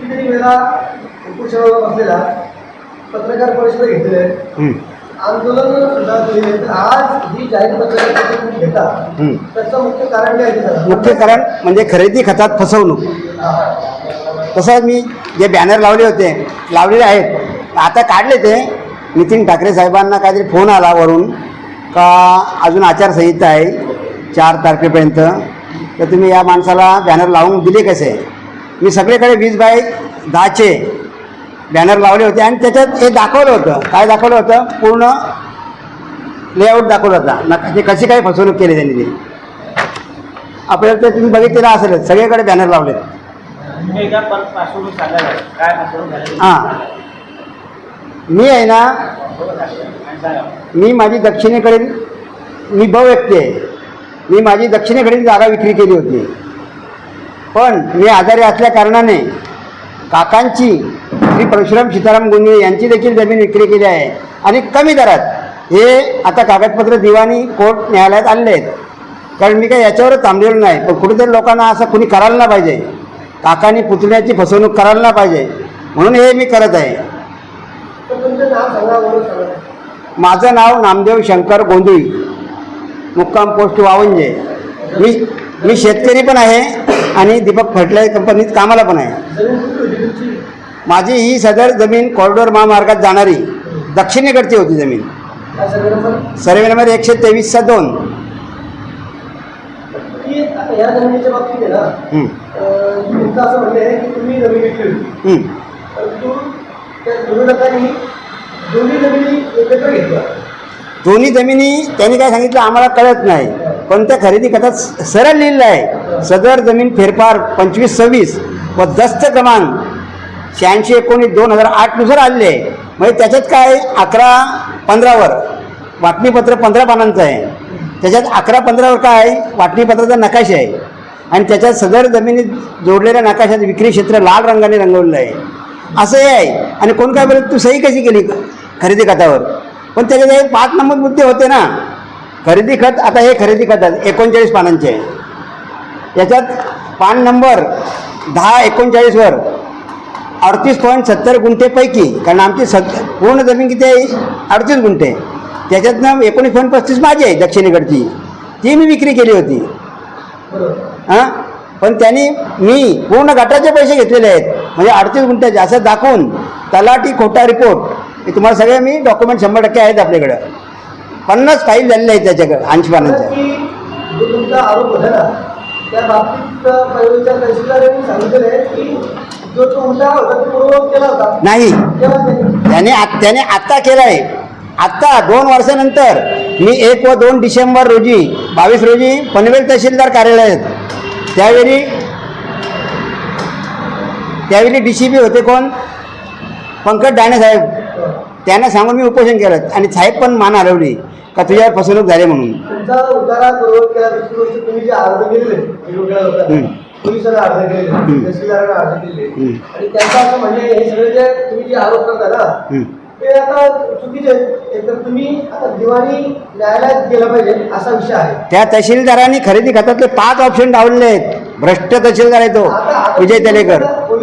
कितीतरी वेळा उपोषणाला बसलेला पत्रकार परिषद घेतलेले. आंदोलन सुद्धा आज ही जाहीर पत्रकार परिषद तुम्ही घेता. हं. त्याचं मुख्य कारण काय आहे? मुख्य कारण म्हणजे खरेदी खतात फसवणूक. तसं मी जे बॅनर लावले होते लावलेले आहेत. आता काढले ते. नितीन ठाकरे साहेबांना काहीतरी फोन आला वरून. का अजून आचारसंहिता आहे चार तारखेपर्यंत. तर तुम्ही या माणसाला बॅनर लावून दिले कसे? मी सगळीकडे वीस बाय दहाचे बॅनर लावले होते आणि त्याच्यात हे दाखवलं होतं. काय दाखवलं होतं? पूर्ण लेआउट दाखवला होता. नका ते कशी काय फसवणूक केली त्यांनी ती? आपल्याला ते तुम्ही बघितलेलं असेलच. सगळीकडे बॅनर लावले. हां. मी आहे ना मी माझी दक्षिणेकडील मी ब व्यक्ती आहे. मी माझी दक्षिणेकडील जागा विक्री केली होती. पण मी आजारी असल्या कारणाने काकांची श्री परशुराम सीताराम गुंजे यांची देखील जमीन विक्री केली आहे. आणि कमी दरात हे आता कागदपत्र दिवाणी कोर्ट न्यायालयात आणले आहेत. कारण मी काही याच्यावरच थांबलेलो नाही. पण कुठेतरी लोकांना असं कुणी करायला ना पाहिजे. काकांनी पुतण्याची फसवणूक करायला ना पाहिजे. म्हणून हे मी करत आहे. माझं नाव नामदेव शंकर गोंधळी मुक्काम पोस्ट वावंजे. मी मी शेतकरी पण आहे. आणि दीपक फर्टिलायझर कंपनीत कामाला पण आहे. माझी ही सदर जमीन कॉरिडॉर महामार्गात जाणारी दक्षिणेकडची होती जमीन. नंबर सर्वे नंबर एकशे तेवीसचा दोन. दोन्ही जमिनी त्यांनी काय सांगितलं आम्हाला कळत नाही. पण त्या खरेदी खात्यात सरळ लिहिलेलं आहे. सदर जमीन फेरफार पंचवीस सव्वीस व दस्त क्रमांक शहाऐंशी एकोणीस दोन हजार आठनुसार आलेले आहे. म्हणजे त्याच्यात काय अकरा पंधरावर. वाटणीपत्र पंधरा पानांचं आहे. त्याच्यात अकरा पंधरावर काय आहे? वाटणीपत्राचा नकाशा आहे. आणि त्याच्यात सदर जमिनीत जोडलेल्या नकाशात विक्री क्षेत्र लाल रंगाने रंगवलेलं आहे. असं हे आहे. आणि कोण काय बोलत तू सही कशी केली खरेदी खात्यावर पण त्याच्यात एक पाच नंबर मुद्दे होते ना. खरेदी खत आता हे खरेदी खत आहे एकोणचाळीस पानांचे. आहे याच्यात पान नंबर दहा एकोणचाळीसवर अडतीस पॉईंट सत्तर गुंठेपैकी कारण आमची सत पूर्ण जमीन किती आहे? अडतीस गुंठे. त्याच्यातनं एकोणीस पॉईंट पस्तीस माझी आहे दक्षिणेकडची. ती मी विक्री केली होती. हां? पण त्यांनी मी पूर्ण गटाचे पैसे घेतलेले आहेत. म्हणजे अडतीस गुंठ्याचे असं दाखवून तलाठी खोटा रिपोर्ट हे तुम्हाला सगळे मी डॉक्युमेंट शंभर टक्के आहेत आपल्याकडं. पन्नास फाईल झालेले आहेत त्याच्याकडे ऐंशी नाही. त्यांनी त्याने आत- त्याने आत्ता केलं आहे आत्ता दोन वर्षानंतर मी एक व दोन डिसेंबर रोजी बावीस रोजी पनवेल तहसीलदार कार्यालयात त्यावेळी त्यावेळी डी सी पी होते कोण? पंकज डाणे साहेब. त्यांना सांगून मी उपोषण केलं. आणि साहेब पण मान हलवली का तुझ्यावर फसवणूक झाली म्हणून तुमचा उतारा पूर्ववत केला दुसरी गोष्ट तुम्ही जे अर्ज केलेले वेगवेगळ्या लोकांना हम्म. पोलिसांना अर्ज केलेले हम्म. तहसीलदारांना अर्ज केलेले हम्म. आणि त्यांचं असं हे सगळे जे तुम्ही जे आरोप करता ना. ते आता चुकीचे आहेत एकतर तुम्ही आता दिवाणी न्यायालयात गेलं पाहिजे असा विषय आहे त्या तहसीलदारांनी खरेदी खात्यातले पाच ऑप्शन डावलेले आहेत भ्रष्ट तहसीलदार आहे तो आता- आता विजय तेलेकर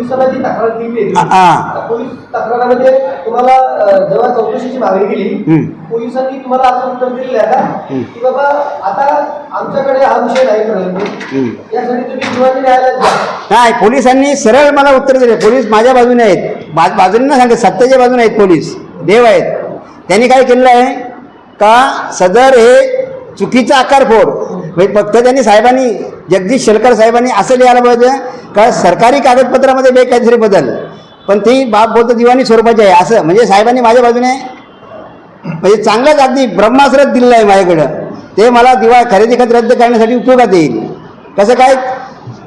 पोलिसांना जी तक्रार आहे, हा, पोलीस तक्रारामध्ये तुम्हाला अं, जेव्हा चौकशीची मागणी केली. पोलिसांनी तुम्हाला असं उत्तर दिलेलं आहे का. की बाबा आता आमच्याकडे हा विषय नाही. यासाठी तुम्ही दिवाणी न्यायालयात जा. नाही पोलिसांनी सरळ मला उत्तर दिले. पोलीस माझ्या बाजूने आहेत. बा बाजूने ना सांगते सत्तेच्या बाजूने आहेत पोलीस. देव आहेत. त्यांनी काय केलेलं आहे? का सदर हे चुकीचा आकार फोड म्हणजे फक्त त्यांनी साहेबांनी जगदीश शेलकर साहेबांनी असं लिहायला पाहिजे का सरकारी कागदपत्रामध्ये बेकायदेशीर बदल. पण ती बाप बोलतो दिवाणी स्वरूपाची आहे. असं. म्हणजे साहेबांनी माझ्या बाजूने म्हणजे चांगलंच अगदी ब्रह्मास्त्रच दिलेलं आहे माझ्याकडं. ते मला दिवा खरेदी खत रद्द करण्यासाठी उपयोगात येईल. कसं काय?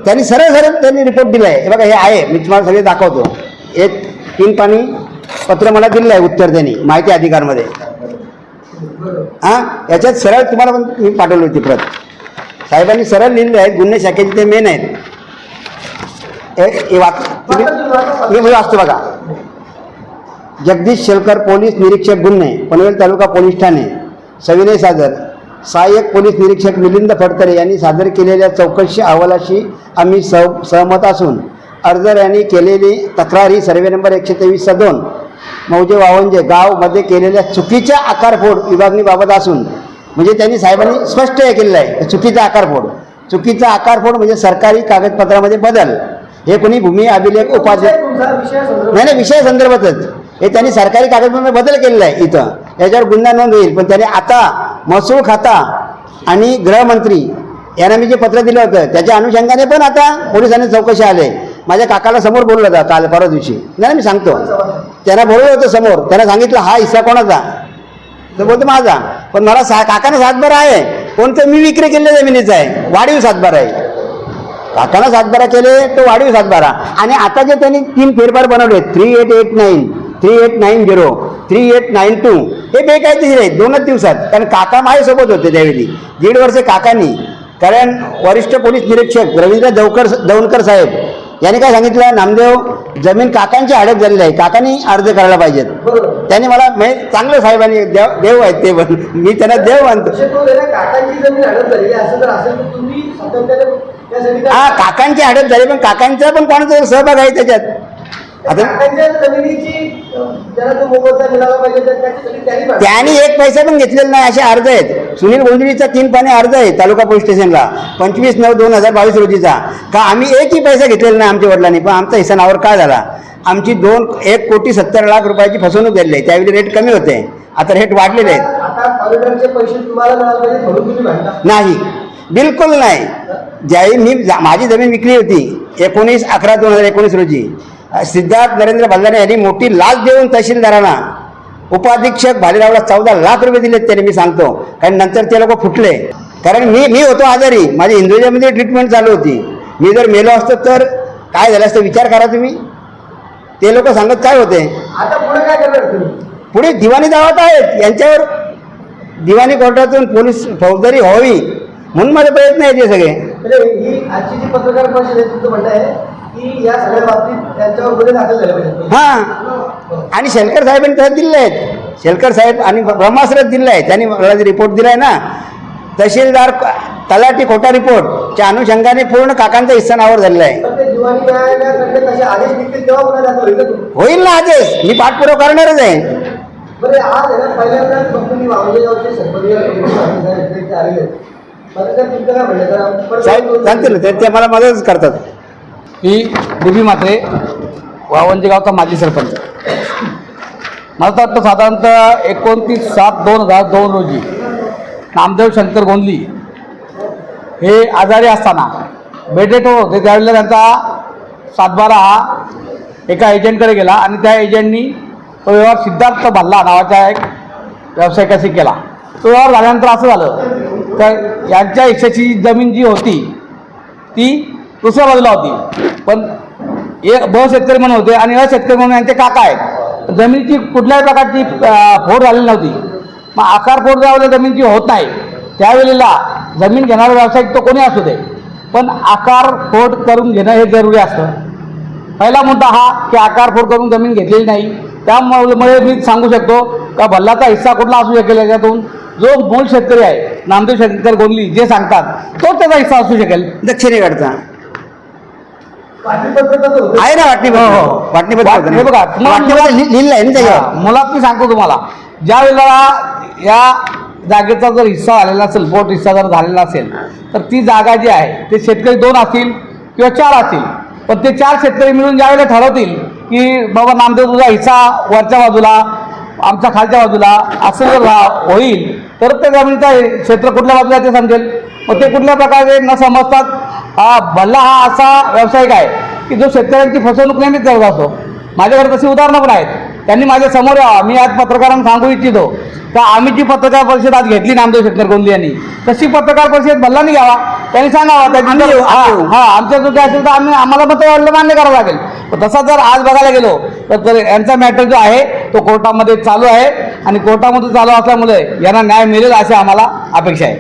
त्यांनी सरळ सरळ त्यांनी रिपोर्ट दिला आहे हे बघा हे आहे. मी तुम्हाला सगळे दाखवतो. एक तीन पाणी पत्र मला दिलेलं आहे उत्तर त्यांनी माहिती अधिकारमध्ये. हां? याच्यात सरळ तुम्हाला पण मी पाठवली होती प्रत. साहेबांनी सरळ लिहिलेले आहेत गुन्हे शाखेचे ते मेन आहेत. तुम्ही वाचतो बघा. जगदीश शेलकर पोलीस निरीक्षक गुन्हे पनवेल तालुका पोलीस ठाणे. सविनय सादर सहाय्यक पोलीस निरीक्षक मिलिंद फडतरे यांनी सादर केलेल्या चौकशी अहवालाशी आम्ही सह सहमत असून अर्जदारांनी केलेली तक्रार ही सर्वे नंबर एकशे तेवीस दोन. मौजे वावंजे गावमध्ये केलेल्या चुकीच्या आकारफोड विभागणीबाबत असून म्हणजे त्यांनी साहेबांनी स्पष्ट हे केलेलं आहे चुकीचा आकारफोड चुकीचा आकारफोड म्हणजे सरकारी कागदपत्रामध्ये बदल. हे कोणी भूमी अभिलेख उपाध्याय नाही नाही विषय संदर्भातच. हे त्यांनी सरकारी कागदपत्रामध्ये बदल केलेला आहे इथं. याच्यावर गुन्हा नोंद होईल. पण त्यांनी आता महसूल खाता आणि गृहमंत्री यांना मी जे पत्र दिलं होतं त्याच्या अनुषंगाने पण आता पोलिसांनी चौकशी आले माझ्या काकाला समोर बोललं होतं काल परवा दिवशी. नाही नाही, मी सांगतो. त्यांना बोलवलं होतं समोर. त्यांना सांगितलं हा हिस्सा कोणाचा? तर बोलतो माझा. पण मला सा काकानं सातबारा आहे. कोणतं मी विक्री केलेल्या जमिनीचा आहे. वाढीव सातबारा आहे. काकानं सातबारा केले तो वाढीव सातबारा. आणि आता जे त्यांनी तीन फेरफार बनवले three eight eight nine three eight nine zero three eight nine two हे बेकायदेशीर आहेत दोनच दिवसात. कारण काका माझ्यासोबत होते त्यावेळी. दीड वर्ष काकांनी. कारण वरिष्ठ पोलीस निरीक्षक रवींद्र दौकर दौनकर साहेब यांनी काय सांगितलं? नामदेव जमीन काकांची हडप झालेली आहे. काकांनी अर्ज करायला पाहिजेत. त्यांनी मला म्हणजे चांगलं साहेबांनी देव देव आहेत ते पण. मी त्यांना देव मानतो. काय- हा काकांची हडप झाली पण काकांचा पण कोणाचा सहभाग आहे त्याच्यात? त्यांनी एक पैसा पण घेतलेला नाही असे अर्ज आहेत. सुनील गोंधळीचा तीन पाने अर्ज आहे तालुका पोलीस स्टेशनला. पंचवीस नऊ दोन हजार बावीस रोजीचा. का आम्ही एकही पैसा घेतलेला नाही आमच्या वडिलांनी पण आमचा हिस्सा नावावर काय झाला? आमची दोन एक कोटी सत्तर लाख रुपयाची फसवणूक झालेली आहे. त्यावेळी रेट कमी होते. आता रेट वाढलेले आहेत. नाही. बिलकुल नाही. ज्यावेळी मी माझी जमीन विकली होती एकोणीस अकरा दोन हजार एकोणीस रोजी सिद्धार्थ नरेंद्र भल्लाने यांनी मोठी लाच देऊन तहसीलदारांना उपाधीक्षक भालेरावला चौदा लाख रुपये दिलेत त्याने मी सांगतो. कारण नंतर ते लोक फुटले. कारण मी मी होतो आजारी. माझी हिंदुजामध्ये ट्रीटमेंट चालू होती. मी जर मेलो असतो तर काय झालं असतं विचार करा तुम्ही. ते लोक सांगत काय होते? आता पुढे काय करणार तुम्ही? पुढे दिवाणी दावात आहेत. यांच्यावर दिवाणी कोर्टातून पोलीस फौजदारी व्हावी. म्हणून माझे प्रयत्न आहेत हे सगळे. म्हणजे ही आजची जी पत्रकार परिषद आहे तुमचं म्हणणं आहे की या सगळ्या बाबतीत त्यांच्यावर गुन्हे दाखल झाले पाहिजे हां. आणि शेलकर साहेबांनी त्यात दिले आहेत शेलकर साहेब आणि ब्रह्मास्त्रात दिले आहे. त्यांनी मला रिपोर्ट दिला आहे ना. तहसीलदार तलाठी खोटा रिपोर्टच्या अनुषंगाने पूर्ण काकांचा हिस्सा नावावर झालेला आहे. होईल ना आदेश. मी पाठपुरावा करणारच आहे. बरं आज आहे ना पहिल्यांदाच फक्त मी वावजेगावचे सरपंच साहेब सांगतील ना, ते ते मला मदतच करतात. मी डीबी म्हात्रे वावंजे गावचा माजी सरपंच. मला तर वाटतं साधारणतः एकोणतीस सात दोन हजार दोन रोजी नामदेव शंकर गोंदली हे आजारी असताना बेडेट होते. त्यावेळेला त्यांचा सातबारा हा एका एजंटकडे गेला आणि त्या एजंटनी तो व्यवहार सिद्धार्थ भल्ला नावाच्या एक व्यावसायिकाशी केला. तो व्यवहार झाल्यानंतर असं झालं तर यांच्या हिश्श्याची जमीन जी होती ती दुसऱ्या बाजूला होती. पण एक ब शेतकरी म्हणून होते आणि अ शेतकरी म्हणून यांचे काका आहेत. जमिनीची कुठल्याही प्रकारची फोड झालेली नव्हती. मग आकार फोड ज्यावेळेला जमिनीची होत नाही त्यावेळेला जमीन घेणारा व्यावसायिक तो कोणी असू दे. पण आकार फोड करून घेणं हे जरुरी असतं. पहिला मुद्दा हा की आकार फोड करून जमीन घेतलेली नाही. त्यामुळे मी सांगू शकतो का भल्लाचा हिस्सा कुठला असू शकेल याच्यातून? जो मूळ शेतकरी आहे नामदेव शेतकर गोंदली जे सांगतात तो त्याचा हिस्सा असू शकेल. दक्षिणेकडचा आहे ना वाटणी हो, हो. ना? हे बघा, लिहिलं आहे ना त्याच्यावर? हा, मुळात मी सांगतो तुम्हाला. ज्या वेळेला या जागेचा जर हिस्सा झालेला असेल पोट हिस्सा जर झालेला असेल तर ती जागा जी आहे ते शेतकरी दोन असतील किंवा चार असतील. पण ते चार शेतकरी मिळून ज्यावेळेला ठरवतील की बाबा नामदेव तुझा हिस्सा वरच्या बाजूला आमचा खालच्या बाजूला असं जर होईल तर ते जमिनीचा क्षेत्र कुठल्या बाजूला आहे ते समजेल. मग ते कुठल्या प्रकारे न समजतात हा भल्ला हा असा व्यावसायिक आहे की जो शेतकऱ्यांची फसवणूक नेहमीच करत असतो. माझ्याकडे तशी उदाहरणं पण आहेत. त्यांनी माझ्यासमोर यावं. मी आज पत्रकारांना सांगू इच्छितो. का आम्ही जी पत्रकार परिषद आज घेतली नामदेव शेतकर गोंदली यांनी तशी पत्रकार परिषद भल्लानी घ्यावा. त्यांनी सांगावा त्याची येऊ, हा. हा आमच्या चुकी असेल तर आम्ही आम्हाला मत मान्य करावं लागेल. तसा जर आज बघायला गेलो तर तर यांचा मॅटर जो आहे तो कोर्टामध्ये चालू आहे. आणि कोर्टामध्ये चालू असल्यामुळे यांना न्याय मिळेल अशी आम्हाला अपेक्षा आहे.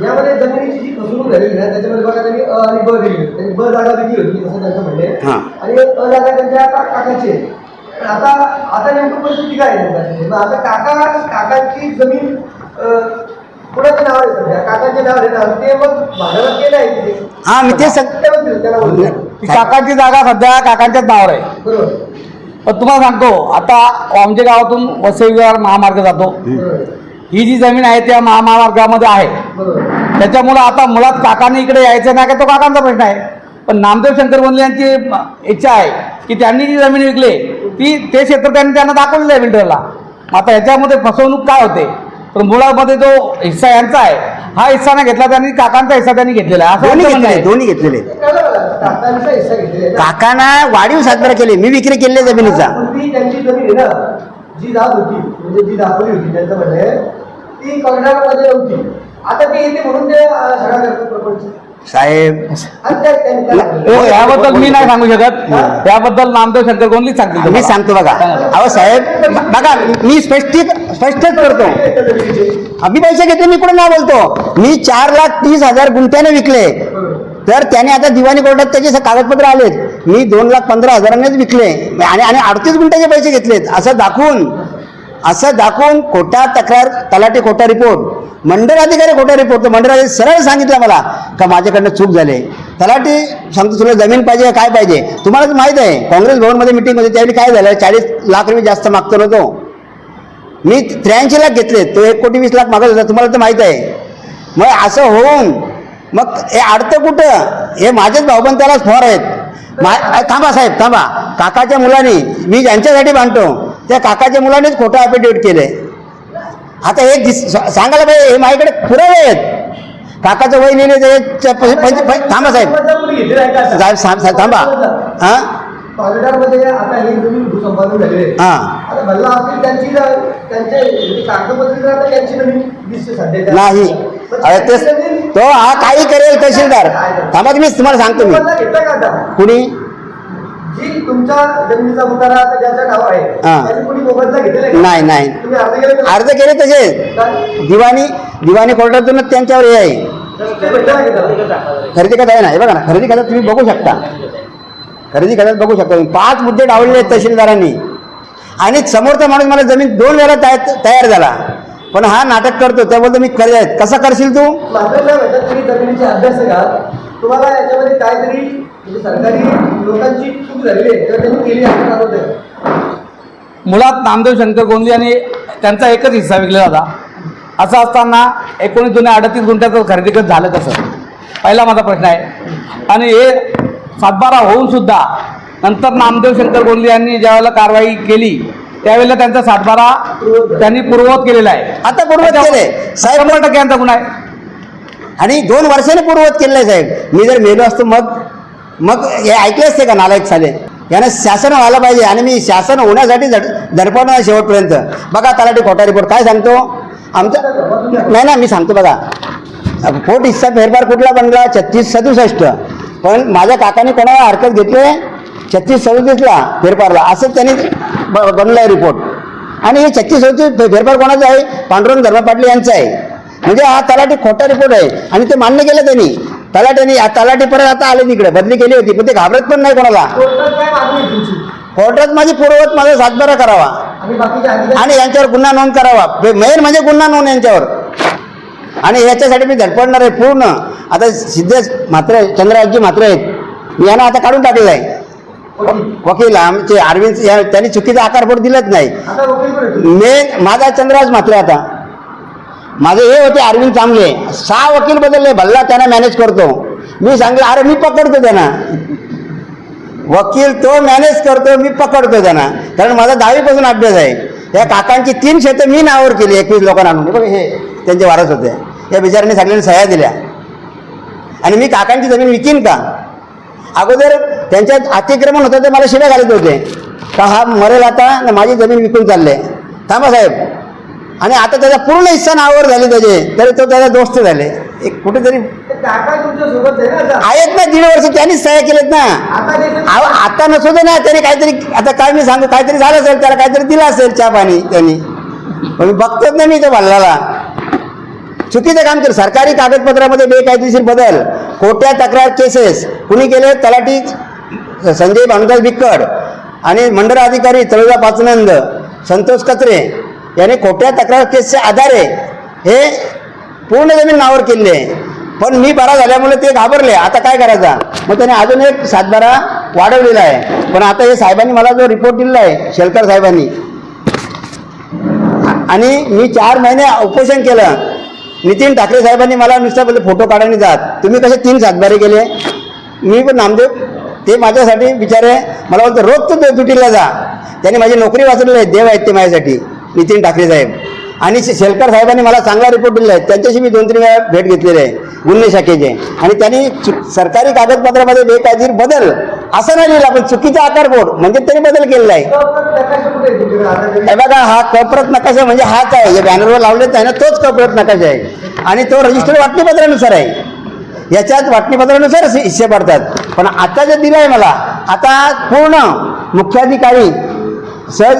यामध्ये जमिनीची जी फसवणूक झालेली ना त्याच्यामध्ये बघा त्यांनी अ आणि ब दिली त्यांनी ब जागा विकली होती असं त्यांचं म्हणणे. हां. आणि अ जागा त्यांच्या का- काकाची आहे पण आता आता नेमकं परिस्थिती काय आहे? मग आता काका काकांची जमीन अ, कुणाचं नाव आहे सध्या? काकांचे नाव आहे ना ते मग भागावर केलं आहे तिथे. हा, मी तेच सांग- त्याला बोलतो, त्याला बोलतो. ती काकांची जागा सध्या काकांच्याच नावावर आहे. बरोबर. पण तुम्हाला सांगतो आता आमच्या गावातून वसई विहार महामार्ग जातो. बरोबर. ही जी जमीन आहे त्या महामार्गामध्ये आहे. त्याच्यामुळं आता मुळात काकांनी इकडे यायचं नाही का? तो काकांचा प्रश्न आहे. पण नामदेव शंकर गोंधळे यांची इच्छा आहे की त्यांनी जी जमीन विकली ती ते क्षेत्र त्यांनी त्यांना दाखवलेलं आहे बिल्डरला आता ह्याच्यामध्ये फसवणूक काय होते? तर मुळामध्ये जो हिस्सा यांचा आहे हा हिस्सा नाही घेतला त्यांनी काकांचा हिस्सा त्यांनी घेतलेला आहे. असं दोन्ही घेतलेले. काकांना वाढीव सातबारा केली मी विक्री केली जमिनीचा. पूर्वी त्यांची जमीन आहे ना जी जात होती म्हणजे जी दाखवली होती त्यांचं म्हणणं आहे, ती कर्नाटकमध्ये नव्हती आता ते येते म्हणून ते अं, सगळा करतात प्रपंच. साहेब आणि त्या- त्यांनी काय हो, याबद्दल मी नाही सांगू शकत. याबद्दल नामदेव शंकर गोंधळीच सांगतील मी तुम्हाला. सांगतो बघा. अहो साहेब बघा मी स्पष्ट स्पष्टच करतो. आम्ही पैसे घेतले मी कुठे ना बोलतो. मी चार लाख तीस हजार गुंठ्याने विकले. तर त्याने आता दिवाणी कोर्टात त्याचे स- कागदपत्र आलेत. मी दोन लाख पंधरा हजारांनीच विकले. आणि आणि अडतीस गुंठ्याचे पैसे घेतलेत. असं दाखवून असं दाखवून खोटा तक्रार तलाठी खोटा रिपोर्ट मंडळ अधिकारी खोटा रिपोर्ट तर मंडळ अधिकारी सरळ सांगितलं मला का माझ्याकडनं चूक झाली. तलाठी सांगतो तुला जमीन पाहिजे काय पाहिजे? तुम्हाला तर माहीत आहे काँग्रेस भवनमध्ये मिटिंग होती त्यावेळी काय झालं? चाळीस लाख रुपये जास्त मागतो नव्हतो मी त्र्याऐंशी लाख घेतले तो एक कोटी वीस लाख मागत होता तुम्हाला तर माहीत आहे. मग असं होऊन मग हे अडतं कुठं? हे माझ्याच भाऊबंदालाच फोर आहेत. मा थांबा साहेब थांबा. काकाच्या मुलांनी मी ज्यांच्यासाठी बांधतो त्या काकाच्या मुलांनीच खोटं ॲफिडेविट केले आता हे दिस सांगायला पाहिजे हे माझ्याकडे पुरावे आहेत. काकाचं वय प- थांबा साहेब. साहेब थांबा. हां? ही आहे. म्हणजे नाही. अरे त्यांची ते हा काही करेल तहसीलदार. थांबा तुम्ही तुम्हाला सांगतो मी. कुणी? नाही नाही. अर्ज केला तसे? दिवाणी दिवाणी कोर्टातूनच त्यांच्यावर हे आहे? खरेदी खात आहे ना हे बघा ना खरेदी खात्यात तुम्ही बघू शकता. खरेदी खात्यात बघू शकता. तुम्ही. पाच मुद्दे डावलले आहेत तहसीलदारांनी. आणि समोरचा माणूस मला जमीन दोन वेळा तया- तयार झाला. पण हा नाटक करतो त्याबद्दल मी कर कसं करशील तू? तुम्हाला याच्यामध्ये काहीतरी म्हणजे सरकारी लोकांची चूक झालेली आहे. किंवा त्यांनी केली असं दाखवतंय. मुळात नामदेव शंकर गोंधळी आणि त्यांचा एकच हिस्सा विकलेला होता. असं असताना एकोणीस जुने अडतीस गुंठ्याचं खरेदी खत झालं कसं पहिला माझा प्रश्न आहे. आणि हे सातबारा होऊन सुद्धा नंतर नामदेव शंकर गोंधळी यांनी ज्यावेळेला कारवाई केली त्यावेळेला त्यांचा सातबारा त्यांनी पूर्ववत केलेला आहे. आता पूर्वत केले साहेब शंभर टक्के यांचा गुन्हा आहे. आणि दोन वर्षाने पूर्वत केलेलं आहे साहेब. मी जर मेलो असतो मग मग हे ऐकले असते का नालायक साले? यानं शासन व्हायला पाहिजे आणि मी शासन होण्यासाठी झट धडपडणार शेवटपर्यंत. बघा तलाठी खोटा रिपोर्ट काय सांगतो? आमचा नाही ना मी सांगतो बघा. पोट हिस्सा फेरफार कुठला बनला? छत्तीस सदुसष्ट. पण माझ्या काकाने कोणाला हरकत घेतले छत्तीस सदतीसला फेरफारला. असं त्यांनी ब बनलं आहे रिपोर्ट आणि हे छत्तीस सदतीस फेरफार कोणाचा आहे? पांडुरंग धर्मा पाटील यांचा आहे. म्हणजे हा तलाठी खोटा रिपोर्ट आहे. आणि ते मान्य केलं त्यांनी. तलाट्याने तलाठी परत आता आले तिकडे. बदली केली होती. पण ते घाबरत पण नाही कोणाला. कोर्टात माझी पूर्ववत माझा सातबारा करावा. आणि यांच्यावर गुन्हा नोंद करावा. मेन म्हणजे गुन्हा नोंद यांच्यावर. आणि याच्यासाठी मी धडपडणार आहे पूर्ण. आता सिद्धेश मात्र चंद्रराजजी मात्र आहेत. मी यांना आता काढून टाकलेलं आहे. वकील आमचे अरविंद या- त्यांनी चुकीचा आकारपोट दिलंच नाही? मेन माझा चंद्रराज मात्र आता. माझे हे होते अरविंद चांगले सहा वकील बदलले भल्ला त्यांना मॅनेज करतो. मी सांगलं अरे मी पकडतो त्यांना. वकील तो मॅनेज करतो मी पकडतो त्यांना. कारण माझा दहावीपासून अभ्यास आहे. त्या काकांची तीन शेतं मी नावावर केली एकवीस लोकांना आणून. हे बघ हे त्यांचे वारस होते. या बिचारांनी सगळ्यांनी सह्या दिल्या. आणि मी काकांची जमीन विकीन का? अगोदर त्यांच्यात अतिक्रमण होतं ते मला शिव्या घालत होते का हा मरेल आता न माझी जमीन विकून चालले. थांबा साहेब. आणि आता त्याचा पूर्ण हिस्सा नावावर झाले त्याचे. तरी तो त्याचा दोस्त झाले. एक कुठेतरी आहेत ना दीड वर्ष त्यांनीच सह्या केलेत ना. आता नसू दे ना त्याने काहीतरी आता काय मी सांगू काहीतरी झालं असेल त्याला काहीतरी दिलं असेल चहा पाणी त्यांनी. पण मी बघतोच ना मी तो भल्लाला चुकीचं काम केलं. सरकारी कागदपत्रामध्ये बेकायदेशीर बदल खोट्या तक्रार केसेस. कुणी केले तलाठी संजय भानुदास बिक्कड आणि मंडळ अधिकारी तळुजा पाचनंद संतोष कचरे यांनी खोट्या तक्रार केसच्या आधारे हे पूर्ण जमीन नावर केले. पण मी बरा झाल्यामुळे ते घाबरले. आता काय करायचा? मग त्याने अजून एक सातबारा वाढवलेला आहे. पण आता हे साहेबांनी मला जो रिपोर्ट दिलेला आहे शेलकर साहेबांनी. आणि मी चार महिने उपोषण केलं. नितीन ठाकरे साहेबांनी मला नुसतं बोलले फोटो काढायला जात. तुम्ही कसे तीन सातबारे केले? मी पण नामदेव ते माझ्यासाठी बिचारे मला बोलतो रोज तू ड्युटीला जा. त्यांनी माझी नोकरी वाचवलेली आहे देव आहेत ते माझ्यासाठी. नितीन ठाकरे साहेब. आणि शेलकर साहेबांनी मला चांगला रिपोर्ट दिलेला आहे. त्यांच्याशी मी दोन तीन वेळा भेट घेतलेली आहे गुन्हे शाखेचे. आणि त्यांनी सरकारी कागदपत्रामध्ये बेकायदेशीर बदल असं नाही लिहिलं पण चुकीचा आकार बोर्ड म्हणजे त्यांनी बदल केलेला आहे. आहे बघा हा कप्रत नकाशा म्हणजे हाच आहे. जे बॅनरवर लावलेच आहे ना तोच कप्रत नकाशा आहे. आणि तो रजिस्टर वाटणीपत्रानुसार आहे. याच्याच वाटणीपत्रानुसार हिस्से- पडतात. पण आता जे दिलं आहे मला आता पूर्ण मुख्याधिकारी सर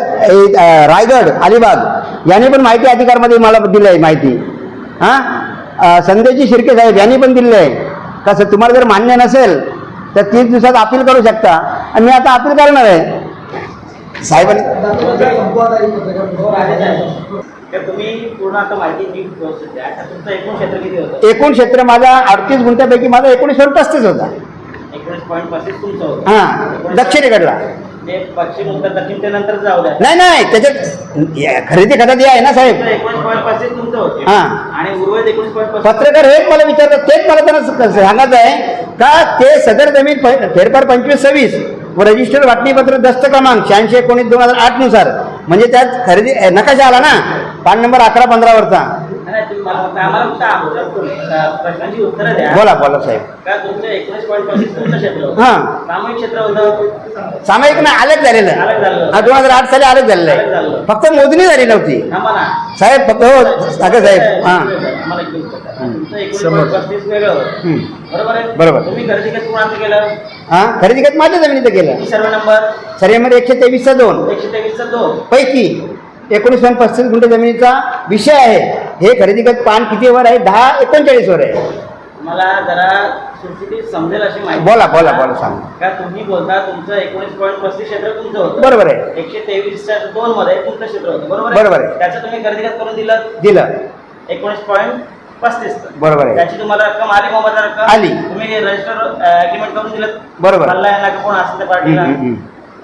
रायगड अलिबाग यांनी पण माहिती अधिकारमध्ये मला दिलं आहे माहिती. हां? संदेशी शिर्के साहेब यांनी पण दिलेलं आहे कसं तुम्हाला जर मान्य नसेल तर तीस दिवसात अपील करू शकता. आणि मी आता अपील करणार आहे. साहेबांनी एकूण क्षेत्र माझा अडतीस गुंठ्यापैकी माझा एकोणीस पस्तीस होता. एकोणीस पॉईंट पस्तीस होतं. हां दक्षिणेकडला नाही नाही त्याच्यात खरेदी खतात आहे ना साहेब? हा. पत्रकार हेच मला विचारतात तेच मला त्यांना सांगायचं आहे का ते सदर जमीन फेरफार पंचवीस सव्वीस व रजिस्टर वाटणीपत्र दस्त क्रमांक शहाऐंशी एकोणीस दोन हजार आठनुसार म्हणजे त्यात खरेदी नकाशा आला ना? पान नंबर अकरा पंधरावरचा. बोला बोला साहेब. हां. सामूहिक क्षेत्र होतं सामायिक ना अलग झालेलं. हा दोन हजार आठ साली अलग झालेलं आहे. फक्त मोजणी झाली नव्हती. साहेब फक्त हो सागर साहेब हां. बरोबर हां खरेदी खत माझ्या जमिनीचं केलं? सर्व नंबर? सर्वेमध्ये एकशे तेवीसचा दोन. एकशे तेवीसचा दोन. पैकी. एकोणीस पॉईंट पस्तीस गुंठे जमिनीचा विषय आहे. हे खरेदी खत पान किती वर आहे? दहा एकोणचाळीस वर आहे. मला जरा सुटसुटीत समजेल अशी माहिती. बोला, बोला, बोला, सांगा. का तुम्ही बोलता तुमचं एकोणीस पॉईंट पस्तीस क्षेत्र तुमचं होतं. बरोबर आहे. एकशे तेवीसच्या दोन मध्ये तुमचं क्षेत्र होतं. बरोबर बरोबर आहे. त्याचं तुम्ही खरेदी खत करून दिलं? दिलं. एकोणीस पॉईंट पस्तीस बरोबर आहे. त्याची तुम्हाला रक्कम आली मोबाईल रक्कम? आली. तुम्ही रजिस्टर अग्रीमेंट करून दिलं? बरोबर. यांना कोण असेल त्या पार्टीला? हम्म, हम्म,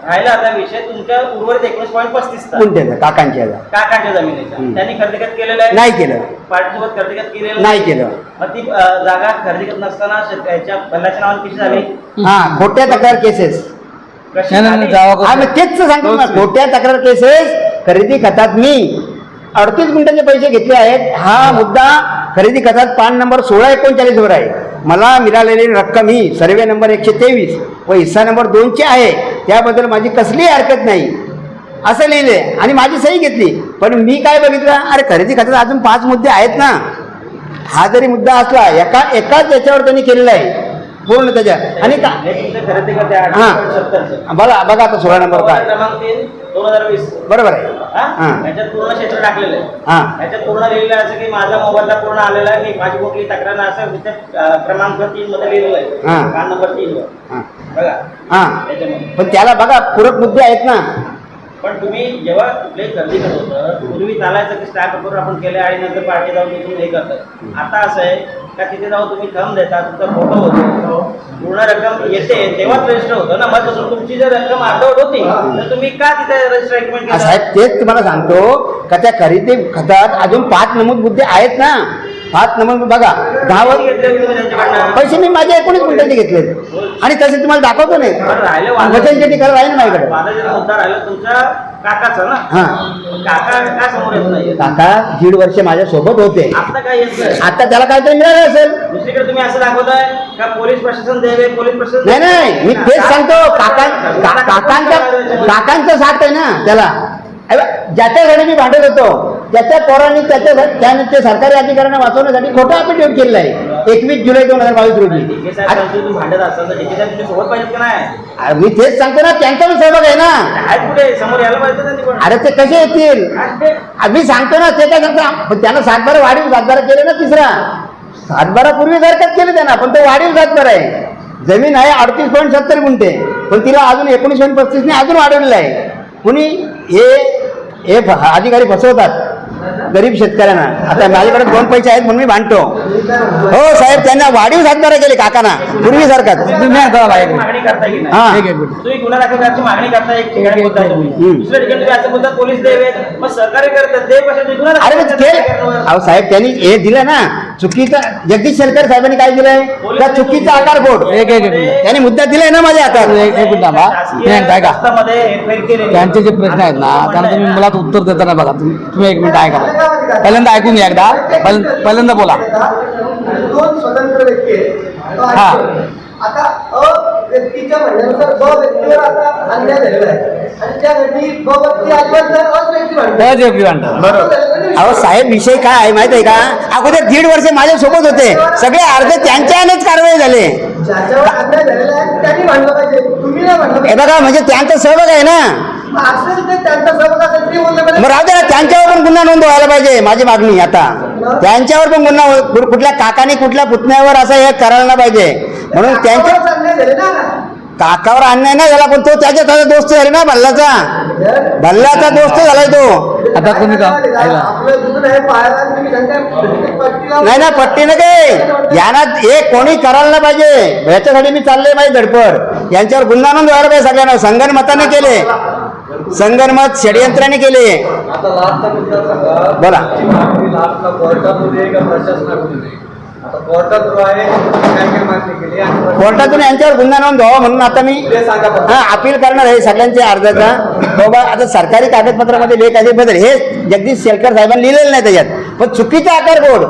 राहिला आता विषय तुमच्या उर्वरित एकोणीस पॉईंट पस्तीस गुंठ्याचा काकांच्या. काकांच्या जमिनीचा. हम्म. त्यांनी खरेदी खत केलेलं आहे? नाही केलं. पार्टीसोबत खरेदी खत केलेलं नाही केलं. मग ती अं, जागा खरेदी करत नसताना शेतकऱ्याच्या बल्लाच्या नावाने कशी झाली? हां खोट्या तक्रार केसेस कशी नाही, नाही, झाली? जावा हा मग तेच तर सांगतो ना. खोट्या तक्रार केसेस खरेदी खतात मी अडतीस गुंठ्याचे पैसे घेतले आहेत. हा मुद्दा खरेदी खतात पान नंबर सोळा एकोणचाळीस वर आहे. मला मिळालेली रक्कम ही सर्वे नंबर एकशे तेवीस व हिस्सा नंबर दोनशे आहे. त्याबद्दल माझी कसलीही हरकत नाही. असं लिहिले आणि माझी सही घेतली. पण मी काय बघितलं? अरे खरेदी खात्यात अजून पाच मुद्दे आहेत ना. हा जरी मुद्दा असला एका एकाच याच्यावर त्यांनी केलेला आहे. पूर्ण त्याच्या. आणि का हे तुमचं खरेदी खत आहे. 8.70 बघा बघा आता सोळा नंबर काय. दोन हजार वीस. बरोबर आहे. हा? हां. याच्यात पूर्ण क्षेत्र टाकलेलं आहे. हां. याच्यात पूर्ण लिहिलेलं आहे असं की माझा मोबाईलला पूर्ण आलेला आहे. मी माझी कुठली तक्रार नाही असं अं, क्रमांक तीन मध्ये लिहिलेलं आहे. हां. पान नंबर तीन वर. हां. बघा. हां. याच्यामध्ये पण त्याला बघा पूरक मुद्दे आहेत ना. पण तुम्ही जेव्हा कुठल्याही खरेदी करत होतं पूर्वी चालायचं की स्टॅम्प पेपर आपण केले आणि नंतर पार्टी जाऊन तिथून हे करतात आता असं आहे का तिथे जाऊन तुम्ही थंब देता तुमचा फोटो होतो पूर्ण रक्कम येते तेव्हाच रजिस्टर होतं ना? मग तसं तुमची जर रक्कम अर्धवट होती तर तुम्ही का तिथे रजिस्टर साहेब तेच तुम्हाला सांगतो का त्या खरेदी खतात अजून पाच नमूद मुद्दे आहेत ना? पाच नमूद बघा दहा वर किती घेतले तुम्ही त्यांच्याकडनं पैसे मी माझ्या एकोणीस गुंठ्याचे घेतले. आणि तसे तुम्हाला दाखवतो नाही. वाद. वचन शेती करायला आहे ना माझ्याकडे. माझा जर मुद्दा राहिला काकाचा ना? हां. काका दीड वर्ष माझ्या सोबत होते. आता त्याला काहीतरी मिळालं असेल. नाही नाही. मी तेच सांगतो. काका का- काकांच्या काकांचा साथ आहे ना त्याला. ज्याच्यासाठी मी भांडत होतो त्याच्या पोरांनी त्याच्या त्याने ते सरकारी अधिकाऱ्यांना वाचवण्यासाठी खोटं अफिडेव्हिट केलेलं आहे. एकवीस जुलै दोन हजार बावीस रोजी. मी तेच सांगतो ना त्यांचा पण सहभाग आहे ना. अरे ते कसे येतील? मी सांगतो ना ते काय सांगतो पण त्यानं सातबारा वाढीव सातबारा केले ना तिसरा. सातबारा पूर्वी सारखंच केलं त्यानं पण तो वाढीव सातबारा आहे. जमीन आहे अडतीस पॉईंट सत्तर गुंठे पण तिला अजून एकोणीस पॉईंट पस्तीसने अजून वाढवलेलं आहे. कुणी? हे हे अधिकारी फसवतात. गरीब शेतकऱ्यांना. आता माझ्याकडे दोन पैसे आहेत म्हणून मी भांडतो हो साहेब त्यांना वाढीव सातबारा केले काकांना पूर्वीसारखाच. अरे? अहो साहेब त्यांनी हे दिलं ना चुकीचं जगदीश शेलकर साहेबांनी काय दिलंय? त्या चुकीचा आकार बोर्ड. एक एक मिनिट. त्यांनी मुद्दा दिलाय ना माझ्या हातात. त्यांचे जे प्रश्न आहेत ना त्यांना तुम्ही मला उत्तर देताना बघा. तुम्ही तुम्ही एक मिनिट ऐका. पहिल्यांदा ऐकून घ्या एकदा. पहिल्यांदा पहिल्यांदा बोला. दोन स्वतंत्र व्यक्ती हा. आता अ व्यक्तीच्या म्हणण्यानुसार ब व्यक्तीवर आता अन्याय झालेला आहे. आणि त्या व्यक्ती ब व्यक्ती अजिबात तर अच व्यक्ती म्हणते. सहज योग्य म्हणतात बरोबर. अहो साहेब विषय काय आहे माहीत आहे का? अगोदर दीड वर्ष माझ्या सोबत होते. सगळे अर्धे त्यांच्यानेच कारवाई झाले. ज्याच्यावर अन्याय झालेला आहे त्यांनी म्हणलं पाहिजे. तुम्ही नाही म्हणलं हे पाहिजे. बघा म्हणजे त्यांचा सहभाग आहे ना. असेल ते त्यांचा सहभाग असेल ते बोललं मग राहू दे ना त्यांच्यावर पण गुन्हा नोंद व्हायला पाहिजे माझी मागणी आता. त्यांच्यावर पण गुन्हा हो- कुठल्या काकाने कुठल्या पुतण्यावर असं हे करायला नाही पाहिजे. म्हणून त्यांच्या त्याच्यावरच अन्याय झाले ना. काकावर अन्याय नाही झाला पण तो त्याच्या त्याचा दोस्त झाला ना भल्लाचा. भल्लाचा दोस्त झालाय तो. आता तुम्ही का- ऐका. आपलं दुकान आहे पायाला आणि तुम्ही सांगताय पट्टी लावून- नाही ना पट्टी न काय यांना हे कोणी करायला नाही पाहिजे. याच्यासाठी मी चाललोय माझी धडपड. यांच्यावर गुन्हा नोंद व्हायला पाहिजे सगळ्यांना. संगणमताने केले. संगणमत षडयंत्राने केले. बोला. कोर्टातून यांच्यावर गुन्हा नोंद व्हावा म्हणून आता मी. हा अपील करणार आहे सगळ्यांच्या अर्जाचा बाबा आता सरकारी कागदपत्रामध्ये लेख बदल. हे जगदीश शेलकर साहेबांनी लिहिलेलं नाही त्याच्यात. पण चुकीचा आकार बोर्ड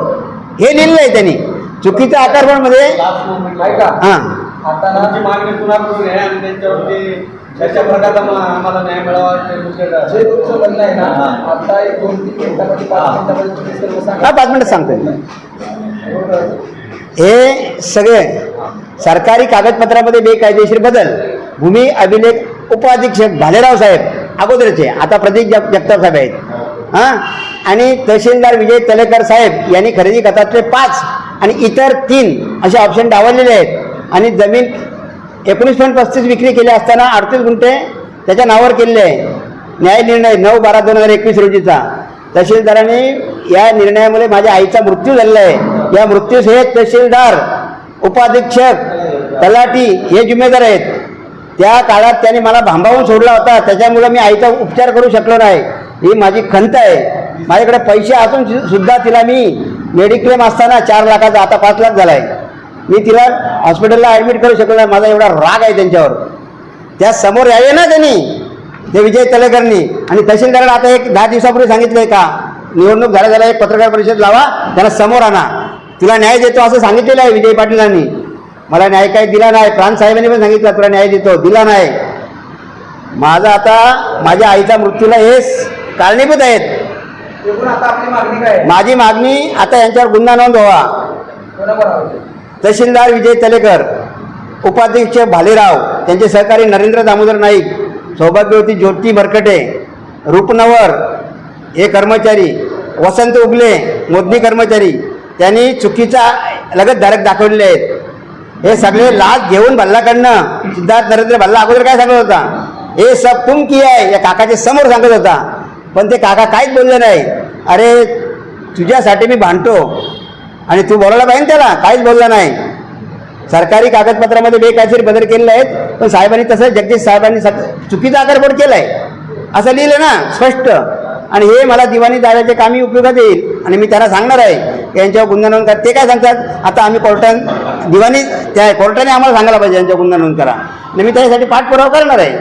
हे लिहिलेलं आहे त्यांनी. चुकीचा आकार बोर्डमध्ये लास्ट मोमेंट ऐका. हा. कशा प्रकारचा म- आम्हाला न्याय मिळावा ते मुद्दे जे तुमचं म्हणणं आहे ना आता एक दोन तीन मिनिटामध्ये पाच मिनिटामध्ये तुम्ही सर्व हा पाच मिनिटं सांगतोय हे सगळे सरकारी कागदपत्रामध्ये बेकायदेशीर बदल. भूमी अभिलेख उपअधीक्षक भालेराव साहेब अगोदरचे आता प्रदीप जग जगताप साहेब आहेत. हां? आणि तहसीलदार विजय तलेकर साहेब यांनी खरेदी खतातले पाच आणि इतर तीन असे ऑप्शन डावललेले आहेत. आणि जमीन एकोणीस पॉईंट पस्तीस विक्री केली असताना अडतीस गुंठे त्याच्या नावावर केलेले आहे. न्याय निर्णय नऊ बारा दोन हजार एकवीस रोजीचा. तहसीलदारांनी या निर्णयामुळे माझ्या आईचा मृत्यू झालेला आहे. या मृत्यूस हे तहसीलदार उपाधीक्षक तलाठी हे जिम्मेदार आहेत. त्या काळात त्यांनी मला भांबावून सोडला होता. त्याच्यामुळे मी आईचा उपचार करू शकलो नाही. ही माझी खंत आहे. माझ्याकडे पैसे असून सुद्धा तिला मी मेडिक्लेम असताना चार लाखाचा आता पाच लाख झाला आहे मी तिला हॉस्पिटलला ॲडमिट करू शकलो नाही. माझा एवढा राग आहे त्यांच्यावर. त्या समोर यावे ना त्यांनी ते विजय तलेकरनी. आणि तहसीलदाराला आता एक दहा दिवसापूर्वी सांगितलंय का निवडणूक झाल्या झाल्या एक पत्रकार परिषद लावा त्यांना समोर आणा. तुला न्याय देतो असं सांगितलेलं आहे विजय पाटीलांनी. मला न्याय काही दिला नाही. प्रांत साहेबांनी पण सांगितलं तुला न्याय देतो. दिला नाही. माझा आता माझ्या आईच्या मृत्यूला हे कारणीभूत आहेत. आहे? माझी मागणी आता यांच्यावर गुन्हा नोंद व्हावा आहे? तहसीलदार विजय तलेकर उपाध्यक्ष भालेराव त्यांचे सहकारी नरेंद्र दामोदर नाईक सौभाग्यवती ज्योती बरकटे रूपनवर हे कर्मचारी वसंत उगले मोदनी कर्मचारी त्यांनी चुकीचा लगत धारक दाखवलेले आहेत. हे सगळे लाच घेऊन भल्लाकडनं सिद्धार्थ नरेंद्र भल्ला अगोदर काय सांगत होता? हे सब तुम की आहे या काकाच्या समोर सांगत होता. पण ते काका काहीच बोलले नाही. अरे तुझ्यासाठी मी भांडतो. आणि तू बोलायला पाहिजे त्याला काहीच बोलला नाही. सरकारी कागदपत्रामध्ये बेकायदेशीर बदल केलेले आहेत पण साहेबांनी तसं जगदीश साहेबांनी सग चुकीचा केला केलाय. असं लिहिलं ना स्पष्ट. आणि हे मला दिवाणी दाव्याचे कामी उपयोगात येईल आणि मी त्यांना सांगणार आहे. यांच्यावर गुन्हा नोंद करा. ते काय सांगतात? आता आम्ही कोर्टात दिवाणी त्या कोर्टाने आम्हाला सांगायला पाहिजे यांच्यावर गुन्हा नोंद करा. आणि मी त्याच्यासाठी पाठपुरावा करणार आहे.